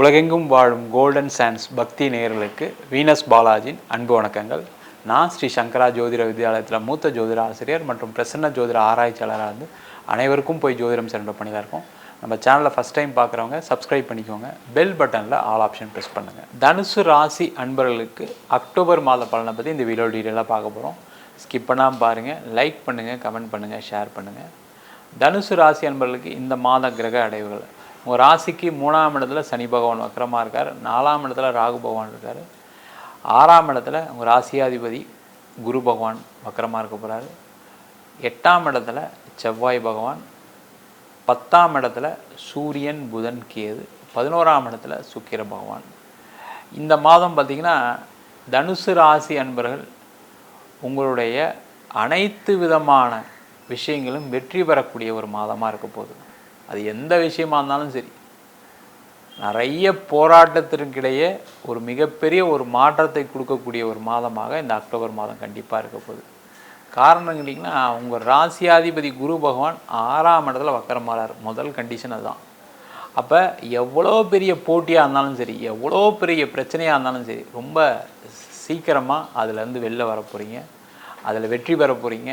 உலகெங்கும் வாழும் golden chance பக்தி நேயர்களுக்கு வீனஸ் பாலாஜின் அன்பு வணக்கங்கள். நான் ஸ்ரீ சங்கரா ஜோதிட வித்யாலயத்தில் மூத்த ஜோதிட ஆசிரியர் மற்றும் பிரசன்ன ஜோதிட ஆராய்ச்சியாளராக இருந்து அனைவருக்கும் போய் ஜோதிடம் சென்ற பண்ணிதான் இருக்கோம். நம்ம சேனலை ஃபஸ்ட் டைம் பார்க்குறவங்க சப்ஸ்கிரைப் பண்ணிக்கோங்க. பெல் பட்டனில் ஆல் ஆப்ஷன் ப்ரெஸ் பண்ணுங்கள் தனுசு ராசி அன்பர்களுக்கு அக்டோபர் மாத பலனை பற்றி இந்த வீடியோ டீட்டெயிலாக பார்க்க போகிறோம் ஸ்கிப் பண்ணாமல் பாருங்கள் லைக் பண்ணுங்கள் கமெண்ட் பண்ணுங்கள் ஷேர் பண்ணுங்கள் தனுசு ராசி அன்பர்களுக்கு இந்த மாத கிரக அடைவுகள். உங்கள் ராசிக்கு மூணாம் இடத்துல சனி பகவான் வக்கரமாக இருக்கார். நாலாம் இடத்துல ராகு பகவான் இருக்கார். ஆறாம் இடத்துல உங்கள் ராசியாதிபதி குரு பகவான் வக்கரமாக இருக்க போகிறாரு எட்டாம் இடத்துல செவ்வாய் பகவான் பத்தாம் இடத்துல சூரியன் புதன் கேது பதினோராம் இடத்துல சுக்கிர பகவான். இந்த மாதம் பார்த்திங்கன்னா தனுசு ராசி அன்பர்கள் உங்களுடைய அனைத்து விதமான விஷயங்களும் வெற்றி பெறக்கூடிய ஒரு மாதமாக இருக்க போகுது. அது எந்த விஷயமா இருந்தாலும் சரி. நிறைய போராட்டத்திற்கிடையே ஒரு மிகப்பெரிய ஒரு மாற்றத்தை கொடுக்கக்கூடிய ஒரு மாதமாக இந்த அக்டோபர் மாதம் கண்டிப்பாக இருக்க போகுது. காரணம் கேட்டிங்கன்னா உங்கள் ராசியாதிபதி குரு பகவான் ஆறாம் இடத்துல வக்கரமாறார். முதல் கண்டிஷன் அதுதான். அப்போ எவ்வளோ பெரிய போட்டியாக இருந்தாலும் சரி எவ்வளோ பெரிய பிரச்சனையாக இருந்தாலும் சரி ரொம்ப சீக்கிரமாக அதுலேருந்து வெளில வர போகிறீங்க அதில் வெற்றி பெற போகிறீங்க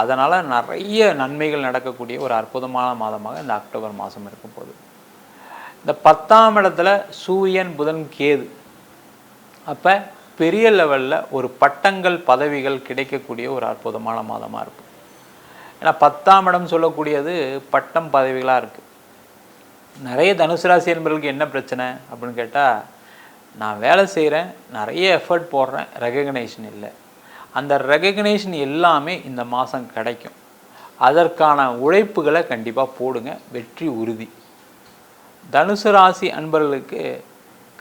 அதனால் நிறைய நன்மைகள் நடக்கக்கூடிய ஒரு அற்புதமான மாதமாக இந்த அக்டோபர் மாதம் இருக்கும் போகுது இந்த பத்தாம் இடத்துல சூரியன் புதன் கேது. அப்போ பெரிய லெவலில் ஒரு பட்டங்கள் பதவிகள் கிடைக்கக்கூடிய ஒரு அற்புதமான மாதமாக இருக்கும். ஏன்னா பத்தாம் இடம் சொல்லக்கூடியது பட்டம் பதவிகளாக இருக்குது நிறைய தனுசு ராசி என்பவர்களுக்கு என்ன பிரச்சனை அப்படின்னு கேட்டால் நான் வேலை செய்கிறேன் நிறைய எஃபர்ட் போடுறேன் ரெகக்னைஷன் இல்லை. அந்த ரெகக்னேஷன் எல்லாமே இந்த மாதம் கிடைக்கும். அதற்கான உழைப்புகளை கண்டிப்பாக போடுங்க. வெற்றி உறுதி. தனுசு ராசி அன்பர்களுக்கு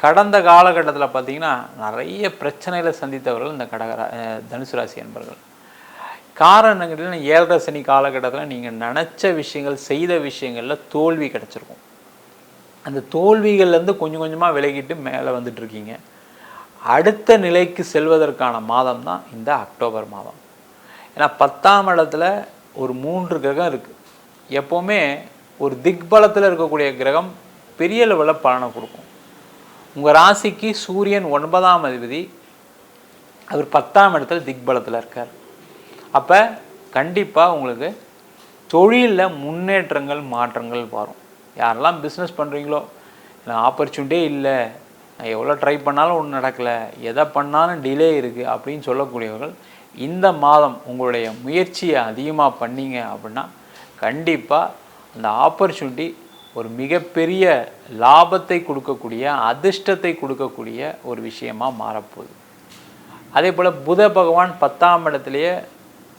கடந்த காலகட்டத்தில் பார்த்திங்கன்னா நிறைய பிரச்சனைகளை சந்தித்தவர்கள் இந்த கடகரா தனுசு ராசி அன்பர்கள். காரணம் கேட்டிங்கன்னா ஏழரை சனி காலகட்டத்தில் நீங்கள் நினச்ச விஷயங்கள் செய்த விஷயங்களில் தோல்வி கிடச்சிருக்கும். அந்த தோல்விகள்லேருந்து கொஞ்சம் கொஞ்சமாக விலகிட்டு மேலே வந்துட்டுருக்கீங்க அடுத்த நிலைக்கு செல்வதற்கான மாதம் தான் இந்த அக்டோபர் மாதம். ஏன்னா பத்தாம் இடத்துல ஒரு மூன்று கிரகம் இருக்குது எப்போவுமே ஒரு திக்பலத்தில் இருக்கக்கூடிய கிரகம் பெரிய லெவலில் பலனை கொடுக்கும். உங்கள் ராசிக்கு சூரியன் ஒன்பதாம் அதிபதி அவர் பத்தாம் இடத்துல திக்பலத்தில் இருக்கார். அப்போ கண்டிப்பாக உங்களுக்கு தொழிலில் முன்னேற்றங்கள் மாற்றங்கள் வரும். யாரெல்லாம் பிஸ்னஸ் பண்ணுறீங்களோ ஆப்பர்ச்சுனிட்டியே இல்லை நான் எவ்வளோ ட்ரை பண்ணாலும் ஒன்றும் நடக்கலை. எதை பண்ணாலும் டிலே இருக்குது அப்படின்னு சொல்லக்கூடியவர்கள் இந்த மாதம் உங்களுடைய முயற்சியை அதிகமாக பண்ணீங்க அப்படின்னா கண்டிப்பாக அந்த ஆப்பர்ச்சுனிட்டி ஒரு மிகப்பெரிய லாபத்தை கொடுக்கக்கூடிய அதிர்ஷ்டத்தை கொடுக்கக்கூடிய ஒரு விஷயமாக மாறப்போகுது. அதே போல் புத பகவான் பத்தாம் இடத்துலையே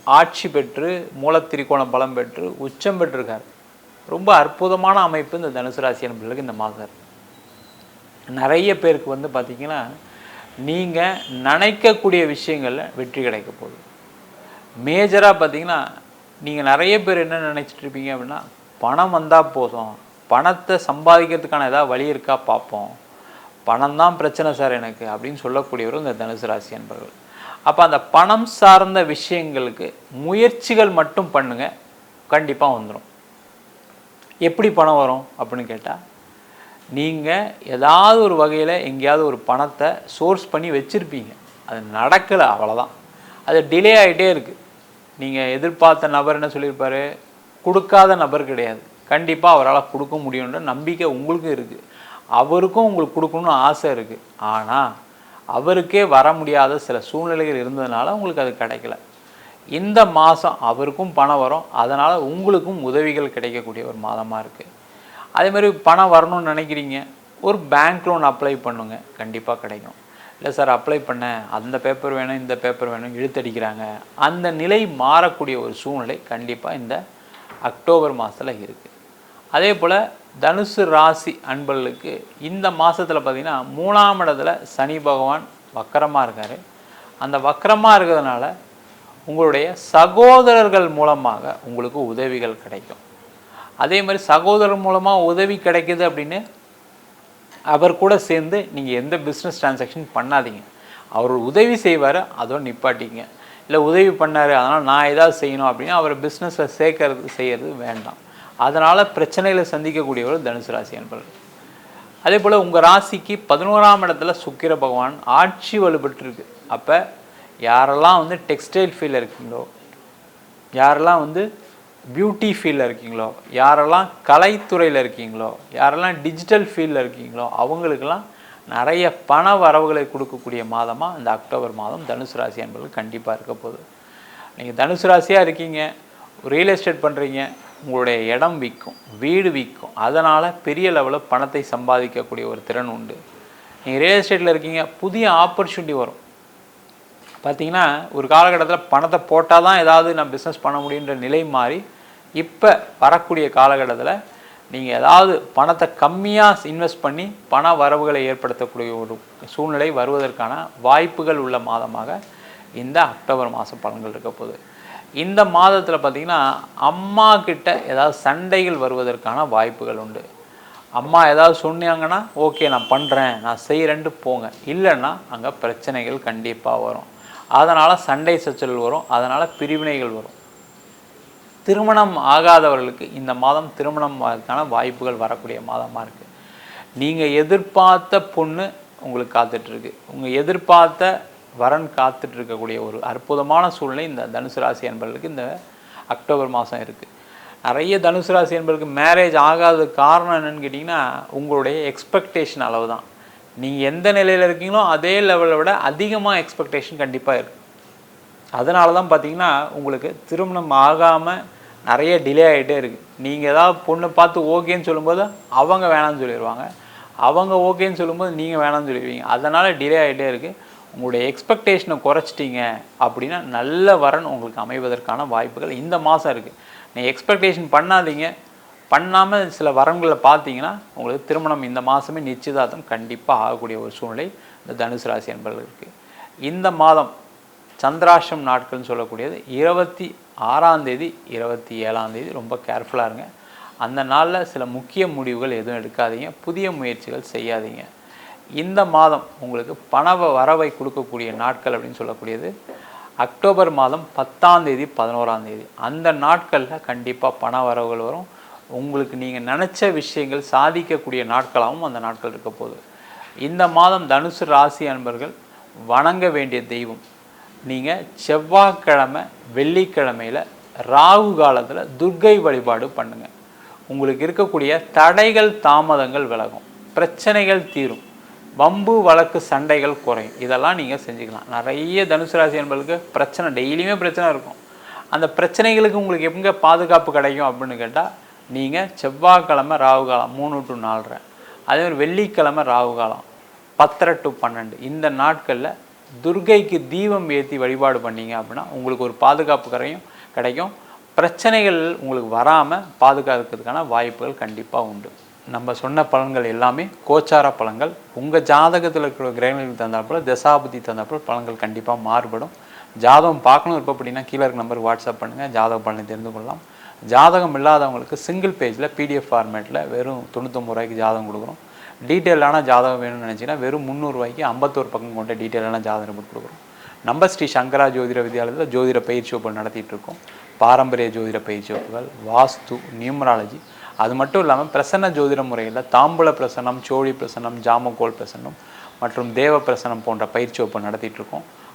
ஆட்சி பெற்று மூலத்திரிகோணம் பலம் பெற்று உச்சம் பெற்றிருக்கார். ரொம்ப அற்புதமான அமைப்பு இந்த தனுசு ராசி நண்பர்களுக்கு இந்த மாதம் நிறைய பேருக்கு வந்து பார்த்திங்கன்னா நீங்கள் நினைக்கக்கூடிய விஷயங்களில் வெற்றி கிடைக்க போகுது. மேஜராக பார்த்தீங்கன்னா நீங்கள் நிறைய பேர் என்ன நினச்சிட்டு இருப்பீங்க அப்படின்னா பணம் வந்தால் போதும். பணத்தை சம்பாதிக்கிறதுக்கான ஏதாவது வழி இருக்கா பார்ப்போம். பணம் தான் பிரச்சனை சார் எனக்கு அப்படின்னு சொல்லக்கூடியவரும் இந்த தனுசு ராசி என்பவர்கள் அப்போ அந்த பணம் சார்ந்த விஷயங்களுக்கு முயற்சிகள் மட்டும் பண்ணுங்கள் கண்டிப்பாக வந்துடும் எப்படி பணம் வரும் அப்படின்னு கேட்டால் நீங்கள் ஏதாவது ஒரு வகையில் எங்கேயாவது ஒரு பணத்தை சோர்ஸ் பண்ணி வச்சுருப்பீங்க. அது நடக்கலை அவ்வளோதான் அது டிலே ஆகிட்டே இருக்குது நீங்கள் எதிர்பார்த்த நபர் என்ன சொல்லியிருப்பார்? கொடுக்காத நபர் கிடையாது. கண்டிப்பாக அவரால் கொடுக்க முடியுன்ற நம்பிக்கை உங்களுக்கும் இருக்குது அவருக்கும் உங்களுக்கு கொடுக்கணும்னு ஆசை இருக்குது ஆனால் அவருக்கே வர முடியாத சில சூழ்நிலைகள் இருந்ததுனால உங்களுக்கு அது கிடைக்கல. இந்த மாதம் அவருக்கும் பணம் வரும். அதனால் உங்களுக்கும் உதவிகள் கிடைக்கக்கூடிய ஒரு மாதமாக இருக்குது அதேமாதிரி பணம் வரணும்னு நினைக்கிறீங்க ஒரு பேங்க் லோன் அப்ளை பண்ணுங்க கண்டிப்பாக கிடைக்கும். இல்லை சார் அப்ளை பண்ண அந்த பேப்பர் வேணும் இந்த பேப்பர் வேணும் இழுத்தடிக்கிறாங்க. அந்த நிலை மாறக்கூடிய ஒரு சூழ்நிலை கண்டிப்பாக இந்த அக்டோபர் மாதத்தில் இருக்குது அதே போல் தனுசு ராசி அன்பர்களுக்கு இந்த மாதத்தில் பார்த்திங்கன்னா மூணாம் இடத்துல சனி பகவான் வக்கரமாக இருக்கார். அந்த வக்கரமாக இருக்கிறதுனால உங்களுடைய சகோதரர்கள் மூலமாக உங்களுக்கு உதவிகள் கிடைக்கும். அதே மாதிரி சகோதரர் மூலமாக உதவி கிடைக்குது அப்படின்னு அவர் கூட சேர்ந்து நீங்கள் எந்த பிஸ்னஸ் டிரான்சாக்ஷன் பண்ணாதீங்க. அவர் உதவி செய்வார் அதோடு நிப்பாட்டிங்க. இல்லை உதவி பண்ணார் அதனால் நான் ஏதாவது செய்யணும் அப்படின்னா அவர் பிஸ்னஸில் சேர்க்கறது செய்கிறது வேண்டாம். அதனால் பிரச்சனைகளை சந்திக்கக்கூடியவர் தனுசு ராசி என்பவர் அதே போல் உங்கள் ராசிக்கு பதினோராம் இடத்துல சுக்கிர பகவான் ஆட்சி வலுப்பட்டுருக்கு அப்போ யாரெல்லாம் வந்து டெக்ஸ்டைல் ஃபீல்டில் இருக்கீங்களோ யாரெல்லாம் வந்து பியூட்டி ஃபீல்டில் இருக்கீங்களோ யாரெல்லாம் கலைத்துறையில் இருக்கீங்களோ யாரெல்லாம் டிஜிட்டல் ஃபீல்டில் இருக்கீங்களோ அவங்களுக்கெல்லாம் நிறைய பண வரவுகளை கொடுக்கக்கூடிய மாதமாக இந்த அக்டோபர் மாதம் தனுசு ராசி என்பது கண்டிப்பாக இருக்க போகுது. நீங்கள் தனுசு ராசியாக இருக்கீங்க ரியல் எஸ்டேட் பண்ணுறீங்க உங்களுடைய இடம் விற்கும் வீடு விற்கும். அதனால் பெரிய லெவலில் பணத்தை சம்பாதிக்கக்கூடிய ஒரு திறன் உண்டு. நீங்கள் ரியல் எஸ்டேட்டில் இருக்கீங்க புதிய ஆப்பர்ச்சுனிட்டி வரும். பார்த்தீங்கன்னா ஒரு காலகட்டத்தில் பணத்தை போட்டால் தான் ஏதாவது நான் பிஸ்னஸ் பண்ண முடியுன்ற நிலை மாறி இப்போ வரக்கூடிய காலகட்டத்தில் நீங்கள் ஏதாவது பணத்தை கம்மியாக இன்வெஸ்ட் பண்ணி பண வரவுகளை ஏற்படுத்தக்கூடிய ஒரு சூழ்நிலை வருவதற்கான வாய்ப்புகள் உள்ள மாதமாக இந்த அக்டோபர் மாதம் பலன்கள் இருக்க போகுது. இந்த மாதத்தில் பார்த்திங்கன்னா அம்மா கிட்ட ஏதாவது சண்டைகள் வருவதற்கான வாய்ப்புகள் உண்டு. அம்மா ஏதாவது சொன்னாங்கன்னா ஓகே நான் பண்ணுறேன் நான் செய்கிறேன்ட்டு போங்க. இல்லைன்னா அங்கே பிரச்சனைகள் கண்டிப்பாக வரும். அதனால் சண்டை சச்சரவு வரும் அதனால் பிரிவினைகள் வரும். திருமணம் ஆகாதவர்களுக்கு இந்த மாதம் திருமணம் ஆகிறதுக்கான வாய்ப்புகள் வரக்கூடிய மாதமாக இருக்குது நீங்கள் எதிர்பார்த்த பொண்ணு உங்களுக்கு காத்துட்ருக்கு. உங்கள் எதிர்பார்த்த வரன் காத்துட்ருக்கக்கூடிய ஒரு அற்புதமான சூழ்நிலை இந்த தனுசு ராசி என்பவர்களுக்கு இந்த அக்டோபர் மாதம் இருக்குது நிறைய தனுசு ராசி என்பவர்களுக்கு மேரேஜ் ஆகாத காரணம் என்னன்னு கேட்டிங்கன்னா உங்களுடைய எக்ஸ்பெக்டேஷன் அளவு தான் நீங்கள் எந்த நிலையில் இருக்கீங்களோ அதே லெவலை விட அதிகமாக எக்ஸ்பெக்டேஷன் கண்டிப்பாக இருக்குது அதனால தான் பார்த்தீங்கன்னா உங்களுக்கு திருமணம் ஆகாமல் நிறைய டிலே ஆகிட்டே இருக்குது நீங்கள் ஏதாவது பொண்ணு பார்த்து ஓகேன்னு சொல்லும்போது அவங்க வேணாம்னு சொல்லிடுவாங்க அவங்க ஓகேன்னு சொல்லும்போது நீங்கள் வேணாம்னு சொல்லிடுவீங்க. அதனால் டிலே ஆகிட்டே இருக்குது உங்களுடைய எக்ஸ்பெக்டேஷனை குறைச்சிட்டிங்க அப்படின்னா நல்ல வரன் உங்களுக்கு அமைவதற்கான வாய்ப்புகள் இந்த மாதம் இருக்குது நீங்கள் எக்ஸ்பெக்டேஷன் பண்ணாதீங்க. பண்ணாமல் சில வரன்களை பார்த்தீங்கன்னா உங்களுக்கு திருமணம் இந்த மாதமே நிச்சயதார்த்தம் கண்டிப்பாக ஆகக்கூடிய ஒரு சூழ்நிலை இந்த தனுசு ராசி என்பவர்களுக்கு. இந்த மாதம் சந்திராஷ்டம் நாட்கள்னு சொல்லக்கூடியது இருபத்தி ஆறாம் தேதி இருபத்தி ஏழாம் தேதி ரொம்ப கேர்ஃபுல்லாக இருங்க. அந்த நாளில் சில முக்கிய முடிவுகள் எதுவும் எடுக்காதீங்க புதிய முயற்சிகள் செய்யாதீங்க. இந்த மாதம் உங்களுக்கு பண வரவை கொடுக்கக்கூடிய நாட்கள் அப்படின்னு சொல்லக்கூடியது அக்டோபர் மாதம் பத்தாம் தேதி பதினோராம் தேதி. அந்த நாட்களில் கண்டிப்பாக பண வரவுகள் வரும். உங்களுக்கு நீங்கள் நினச்ச விஷயங்கள் சாதிக்கக்கூடிய நாட்களாகவும் அந்த நாட்கள் இருக்க போகுது. இந்த மாதம் தனுசு ராசி அன்பர்கள் வணங்க வேண்டிய தெய்வம். நீங்கள் செவ்வாய்க்கிழமை வெள்ளிக்கிழமையில் ராகு காலத்தில் துர்க்கை வழிபாடு பண்ணுங்கள் உங்களுக்கு இருக்கக்கூடிய தடைகள் தாமதங்கள் விலகும். பிரச்சனைகள் தீரும். வம்பு வழக்கு சண்டைகள் குறையும். இதெல்லாம் நீங்கள் செஞ்சுக்கலாம். நிறைய தனுசு ராசி என்பதுக்கு பிரச்சனை டெய்லியுமே பிரச்சனை இருக்கும். அந்த பிரச்சனைகளுக்கு உங்களுக்கு எங்கே பாதுகாப்பு கிடைக்கும் அப்படின்னு கேட்டால் நீங்கள் செவ்வாய்க்கிழமை ராகு காலம் மூணு டு நாலரை. அதே மாதிரி வெள்ளிக்கிழமை ராகு காலம் பத்தரை டு பன்னெண்டு. இந்த நாட்களில் துர்கைக்கு தீபம் ஏற்றி வழிபாடு பண்ணீங்க அப்படின்னா உங்களுக்கு ஒரு பாதுகாப்பு கரையும் கிடைக்கும். பிரச்சனைகள் உங்களுக்கு வராமல் பாதுகாக்கிறதுக்கான வாய்ப்புகள் கண்டிப்பாக உண்டு. நம்ம சொன்ன பலன்கள் எல்லாமே கோச்சார பலன்கள். உங்கள் ஜாதகத்தில் இருக்கிற கிரகங்களுக்கு தந்தாப்புல தசாபதி தந்தாப்புல பலன்கள் கண்டிப்பாக மாறுபடும். ஜாதகம் பார்க்கணும் இருப்போம் அப்படின்னா கீழே இருக்க நம்பருக்கு வாட்ஸ்அப் பண்ணுங்கள் ஜாதக பலனை தெரிந்து கொள்ளலாம். ஜாதகம் இல்லாதவங்களுக்கு சிங்கிள் பேஜில் பிடிஎஃப் ஃபார்மேட்டில் வெறும் தொண்ணூத்தொம்பது ரூபாய்க்கு ஜாதகம் கொடுக்குறோம். டீட்டெயிலான ஜாதகம் வேணும்னு நினச்சிங்கன்னா வெறும் முந்நூறுரூவாய்க்கு ஐம்பத்தோரு பக்கம் கொண்ட டீட்டெயிலான ஜாதகம் ரிப்போர்ட் கொடுக்குறோம். நம்ம ஸ்ரீ சங்கரா ஜோதிட வித்யாலயத்தில் ஜோதிட பயிற்சி வகுப்பு நடத்திட்டு இருக்கோம். பாரம்பரிய ஜோதிட பயிற்சி வகுப்புகள் வாஸ்து நியூமராலஜி. அது மட்டும் இல்லாமல் பிரசன்ன ஜோதிட முறையில் தாம்பூல பிரசன்னம் சோழி பிரசன்னம் ஜாமக்கோல் பிரசன்னம் மற்றும் தேவ பிரசனம் போன்ற பயிற்சி வகுப்பு நடத்திட்டு இருக்கோம்.